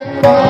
Bye.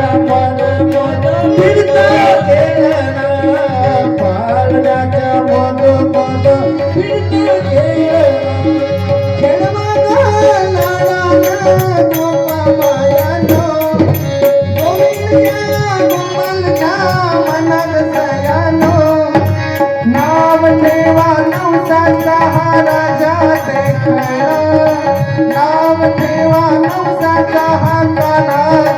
ठेवा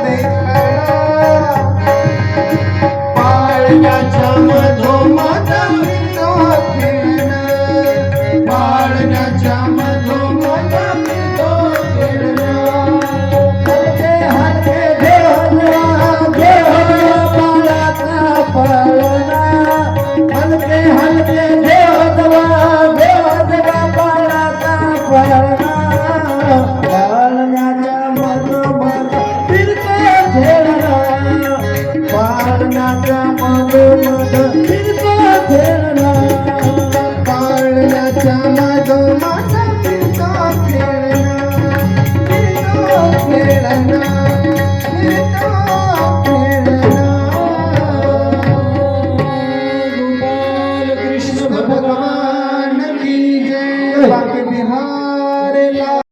Anna.